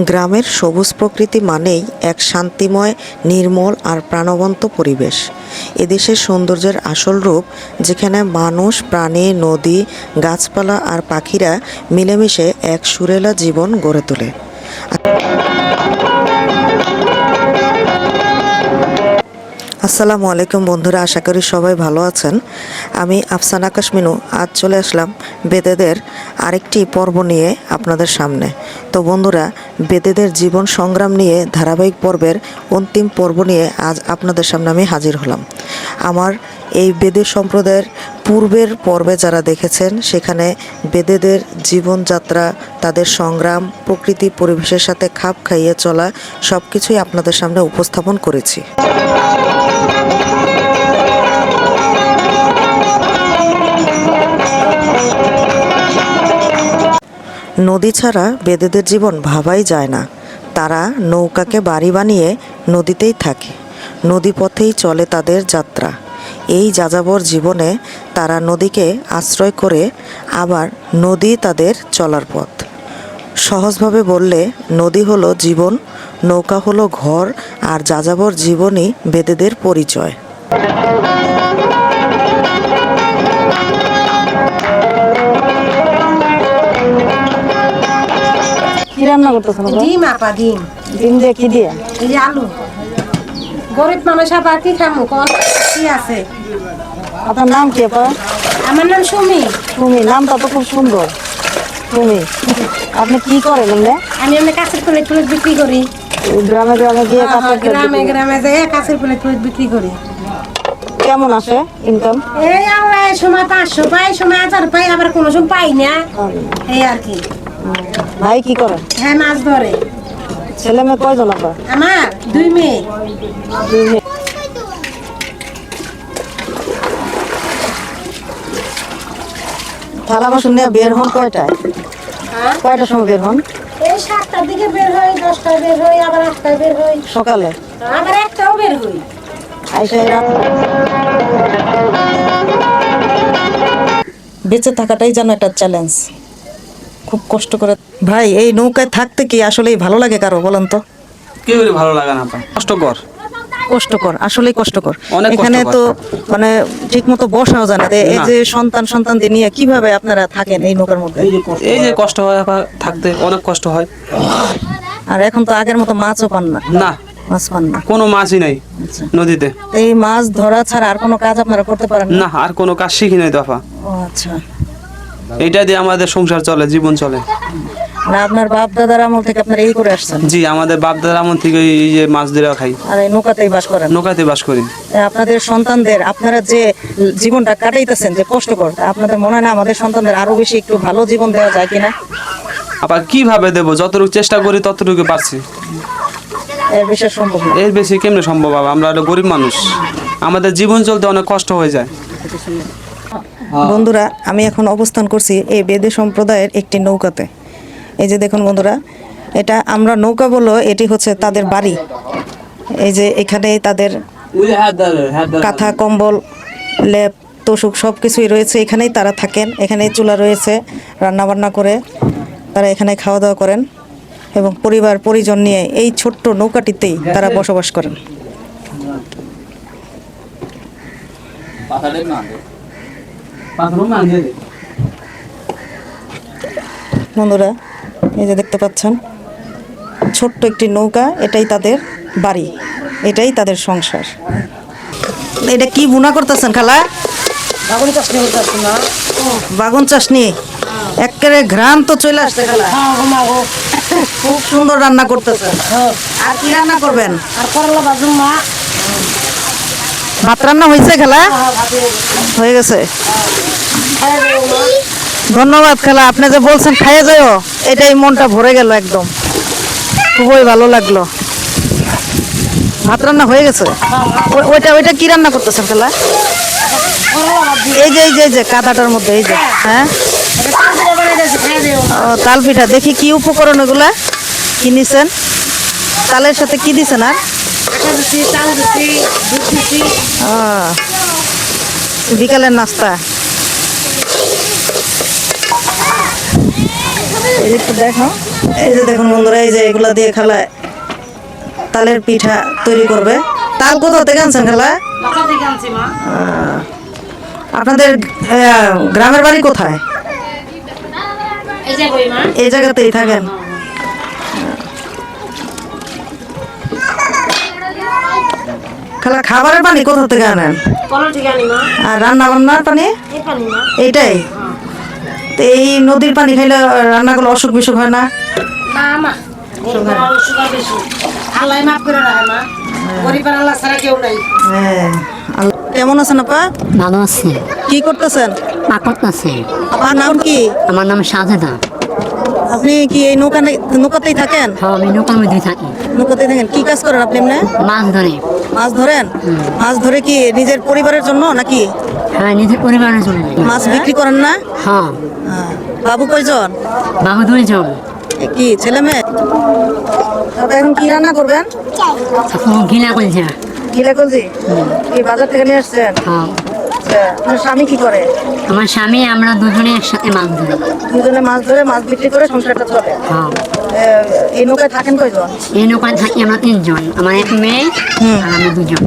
গ্রামের সবুজ প্রকৃতি মানেই এক শান্তিময়, নির্মল আর প্রাণবন্ত পরিবেশ। এদেশের সৌন্দর্যের আসল রূপ, যেখানে মানুষ, প্রাণী, নদী, গাছপালা আর পাখিরা মিলেমিশে এক সুরেলা জীবন গড়ে তোলে। আসসালামু আলাইকুম বন্ধুরা, আশা করি সবাই ভালো আছেন। আমি আফসানা কাশমিনু আজ চলে আসলাম বেদেদের আরেকটি পর্ব নিয়ে আপনাদের সামনে। তো বন্ধুরা, বেদেদের জীবন সংগ্রাম নিয়ে ধারাবাহিক পর্বের অন্তিম পর্ব নিয়ে আজ আপনাদের সামনে আমি হাজির হলাম। আমার এই বেদে সম্প্রদায়ের পূর্বের পর্বে যারা দেখেছেন, সেখানে বেদেদের জীবনযাত্রা, তাদের সংগ্রাম, প্রকৃতি পরিবেশের সাথে খাপ খাইয়ে চলা সব কিছুই আপনাদের সামনে উপস্থাপন করেছি। নদী ছাড়া বেদেদের জীবন ভাবাই যায় না। তারা নৌকাকে বাড়ি বানিয়ে নদীতেই থাকে, নদীপথেই চলে তাদের যাত্রা। এই যাযাবর জীবনে তারা নদীকে আশ্রয় করে আবার নদী তাদের চলার পথ। সহজভাবে বললে, নদী হলো জীবন, নৌকা হলো ঘর আর যাযাবর জীবনই বেদেদের পরিচয়। রান্না করতেছেন ডিম আপা ডিম। ডিম দিয়ে কি দিয়ে? এই যে আলু। গরিব মানুষ আবার কি খামু? কোন কি আছে? আপনার নাম কি আপা? আমার নাম সুমি। তুমি নামটা তো খুব সুন্দর। তুমি আপনি কি করেন এমনি? আমি এমনি কাছের প্লেট প্লেট বিক্রি করি। গ্রামে গ্রামে গিয়ে হ্যাঁ, গ্রামে গ্রামে যে কাছের প্লেট প্লেট বিক্রি করি। কেমন আসে ইনকাম এই আমরা সময় পাঁচশো পাই সময় হাজার পাই আবার কোনো সময় পাই না। এই আর কি। ভাই কি করেন হ্যাঁ মাছ ধরে। ছেলে মেয়ে কয়জন আপা আমার দুই মেয়ে। দুই মেয়ে। থালা বাসন নিয়ে বের হন কয়টায়? হ্যাঁ? কয়টার সময় বের হন? এই সাতটার দিকে বের হই দশটায় বের হই আবার আটটায় বের হই। সকালে? আবার একটাও বের হই। আইসা এই রাত- বেঁচে থাকাটাই যেন একটা চ্যালেঞ্জ খুব কষ্ট করে। ভাই এই নৌকায় থাকতে কি আসলেই ভালো লাগে কারও বলেন তো? কেউ ভালো লাগে না কষ্টকর। কষ্টকর আসলেই কষ্টকর। এখানে তো মানে ঠিক মতো বসাও যায় না। তো এই যে সন্তান সন্তানদের নিয়ে কীভাবে আপনারা থাকেন এই নৌকার মধ্যে? এই যে কষ্ট হয়। থাকতে অনেক কষ্ট হয়। আর এখন তো আগের মতো মাছও পান না। না। মাছ পান না। কোনো মাছই নাই আচ্ছা। নদীতে। এই মাছ ধরা ছাড়া আর কোনো কাজ আপনারা করতে পারেন না? না আর কোনো কাজ শিখি নাই দফা আচ্ছা। এইটা দিয়ে আমাদের সংসার চলে জীবন চলে। না আপনার বাপ দাদার আমল থেকে আপনারা এই করে আসছেন? জি আমাদের বাপ দাদার আমল থেকে এই যে মাছ ধরে খাই। আর এই নৌকাতেই বাস করেন? নৌকাতে বাস করি। আপনাদের সন্তানদের আপনারা যে জীবনটা কাটাইতেছেন যে কষ্টকর আপনাদের মনে হয় না আমাদের সন্তানদের আরও বেশি একটু ভালো জীবন দেওয়া যায় কিনা? আপা কীভাবে দেবো? যতটুকু চেষ্টা করি ততটুকু পারছি। এর বিশেষ সম্ভব এর বেশি কেমনে সম্ভব হবে? আমরা হলো গরিব মানুষ। আমাদের জীবন চলতে অনেক কষ্ট হয়ে যায়। বন্ধুরা আমি এখন অবস্থান করছি এই বেদে সম্প্রদায়ের একটি নৌকাতে। এই যে দেখুন বন্ধুরা এটা আমরা নৌকা বলো এটি হচ্ছে তাদের বাড়ি। এই যে এখানে তাদের কাঁথা কম্বল লেপ তোষক সব কিছুই রয়েছে। এখানেই তারা থাকেন এখানে চুলা রয়েছে রান্নাবান্না করে তারা এখানে খাওয়া দাওয়া করেন এবং পরিবার পরিজন নিয়ে এই ছোট্ট নৌকাটিতেই তারা বসবাস করেন। বন্ধুরা এই যে দেখতে পাচ্ছেন ছোট্ট একটি নৌকা এটাই তাদের বাড়ি এটাই তাদের সংসার। এটা কি বুনা করতেছেন খালা? বাগুনি চাষনি না? বাগুন চাষনি একেবারে ঘ্রাণ তো চলে আসছে খালা। হ্যাঁ খুব সুন্দর রান্না করতেছেন। আর কি রান্না করবেন? আর করলা বাজুম মা। ভাত রান্না হয়েছে খেলা? হয়ে গেছে। ধন্যবাদ খেলা, আপনি যে বলছেন খাইয়ে যাও এটাই মনটা ভরে গেল একদম। খুবই ভালো লাগল। ভাত রান্না হয়ে গেছে? ওইটা ওইটা কি রান্না করতেছেন খেলা? এই যে এই যে এই যে কাদাটার মধ্যে, এই যে হ্যাঁ? ও তাল পিঠা দেখি কি উপকরণ এগুলা কি নিছেন তালের সাথে কি দিছেন আর? বিকালের নাস্তা। দেখো। এই যে দেখুন বন্ধুরা এই যে এগুলা দিয়ে খালা তালের পিঠা তৈরি করবে। তাল কোথা থেকে আনছেন খালা? আপনাদের গ্রামের বাড়ি কোথায়? এই জায়গাতেই থাকেন। খালা খাবারের পানি কোথা থেকে আনেন? আর রান্না বান্নার পানি? এই পানি মা। এইটাই? তো এই নদীর পানি খাইলে রান্না করলে অসুখ বিসুখ হয় না? না মা। সুগার সুগার বেশি। আল্লাহ মাফ করে রাখে মা। গরিবের আল্লাহ ছাড়া কেউ নাই। হ্যাঁ। আল্লাহ- কেমন আছেন আপা? ভালো আছি। কি করতেছেন? মা করতেছি। আপনার নাম কি? আমার নাম সাজেদা। আপনি কি এই নৌকা নৌকাতেই থাকেন? হ্যাঁ আমি নৌকার মধ্যে থাকি। নৌকাতেই থাকেন। কি কাজ করেন আপনি মাছ ধরে। মাছ ধরেন? মাছ ধরে কি নিজের পরিবারের জন্য নাকি? হ্যাঁ নিজের পরিবারের জন্য। মাছ বিক্রি করেন না? হ্যাঁ। বাবু কয়জন? বাবু দুইজন। কি ছেলে মেয়ে? তবে এখন কি রান্না করবেন? ঘিনা করছে গিলা কলজি? কি বাজার থেকে নিয়ে আসছেন? হ্যাঁ। আপনার স্বামী কি করে? আমার স্বামী আমরা দুজনে একসাথে মাছ ধরি। দুজনে মাছ ধরে মাছ বিক্রি করে সংসারটা চলে। হ্যাঁ। এই নৌকায় থাকেন কয়জন? এই নৌকায় থাকি আমরা তিনজন আমার এক মেয়ে আর আমি দুজন।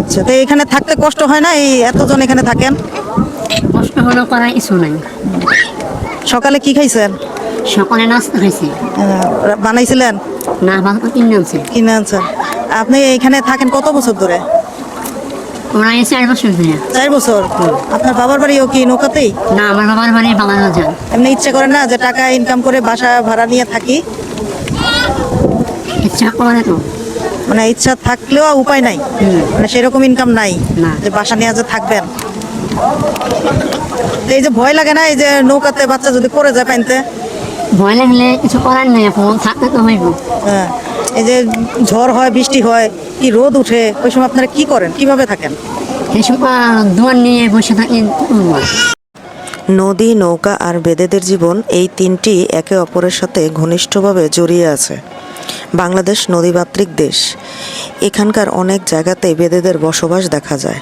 আচ্ছা তো এখানে থাকতে কষ্ট হয় না? এই এতজন এখানে থাকেন? কষ্ট হলো করার কিছু নাই। সকালে কি খাইছেন? সকালে নাস্তা খাইছি। বানাইছিলেন? না করে কিনে আনছি কিনে আনছেন আপনি এখানে থাকেন কত বছর ধরে? চার বছর ধরে। চার বছর? আপনার বাবার বাড়িও কি নৌকাতেই? না আমার বাবার বাড়ি বাংলা যান এমনি ইচ্ছে করে না যে টাকা ইনকাম করে বাসা ভাড়া নিয়ে থাকি? ইচ্ছা করে তো। মানে ইচ্ছা থাকলেও উপায় নাই। মানে সেরকম ইনকাম নাই না। যে বাসা নিয়ে যে থাকবেন। এই যে ভয় লাগে না এই যে নৌকাতে বাচ্চা যদি পড়ে যায় পাইতে ভয় লাগলে কিছু করার নেই থাকতে তো হইব। হ্যাঁ। এই যে ঝড় হয় বৃষ্টি হয় কি রোদ উঠে ওই সময় আপনারা কি করেন? কীভাবে থাকেন? এই সময় দোয়ার নিয়ে বসে থাকি। নদী নৌকা আর বেদেদের জীবন এই তিনটি একে অপরের সাথে ঘনিষ্ঠভাবে জড়িয়ে আছে। বাংলাদেশ নদীমাতৃক দেশ। এখানকার অনেক জায়গাতে বেদেদের বসবাস দেখা যায়।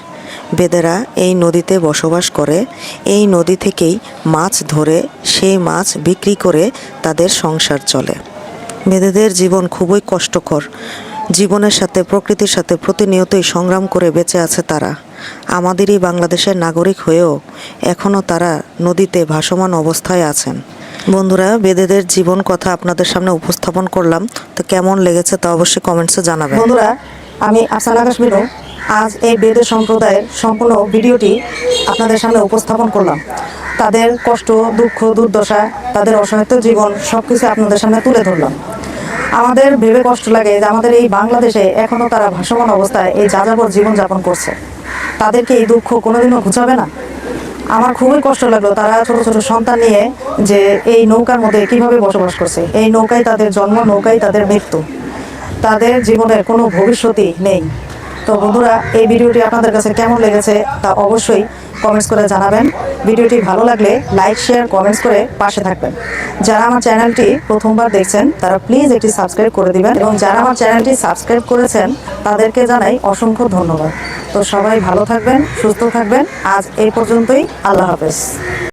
বেদেরা এই নদীতে বসবাস করে। এই নদী থেকেই মাছ ধরে সেই মাছ বিক্রি করে তাদের সংসার চলে। বেদেদের জীবন খুবই কষ্টকর। জীবনের সাথে, প্রকৃতির সাথে প্রতিনিয়তই সংগ্রাম করে বেঁচে আছে তারা। আমাদেরই বাংলাদেশের নাগরিক হয়েও এখনও তারা নদীতে ভাসমান অবস্থায় আছেন। বন্ধুরা, বেদেদের জীবন কথা আপনাদের সামনে উপস্থাপন করলাম। তো কেমন লেগেছে তা অবশ্যই কমেন্টসে জানাবেন। বন্ধুরা, আমি আফসান আকাশ আজ এই বেদে সম্প্রদায়ের সম্পূর্ণ ভিডিওটি আপনাদের সামনে উপস্থাপন করলাম। তাদের কষ্ট, দুঃখ, দুর্দশা, তাদের অসহায়ত্ব জীবন সব কিছু আপনাদের সামনে তুলে ধরলাম। আমাদের ভেবে কষ্ট লাগে যে আমাদের এই বাংলাদেশে এখনও তারা ভাসমান অবস্থায় এই যাযাবর জীবনযাপন করছে। তাদেরকে এই দুঃখ কোনোদিনও ঘুচাবে না। আমার খুবই কষ্ট লাগল তারা ছোট ছোট সন্তান নিয়ে যে এই নৌকার মধ্যে কীভাবে বসবাস করছে। এই নৌকায় তাদের জন্ম, নৌকায় তাদের মৃত্যু। তাদের জীবনের কোনো ভবিষ্যৎই নেই। তো বন্ধুরা, এই ভিডিওটি আপনাদের কাছে কেমন লেগেছে তা অবশ্যই কমেন্টস করে জানাবেন। ভিডিওটি ভালো লাগলে লাইক শেয়ার কমেন্টস করে পাশে থাকবেন। যারা আমার চ্যানেলটি প্রথমবার দেখছেন, তারা প্লিজ এটি সাবস্ক্রাইব করে দিবেন এবং যারা আমার চ্যানেলটি সাবস্ক্রাইব করেছেন, তাদেরকে জানাই অসংখ্য ধন্যবাদ। তো সবাই ভালো থাকবেন, সুস্থ থাকবেন। আজ এই পর্যন্তই, আল্লাহ হাফেজ।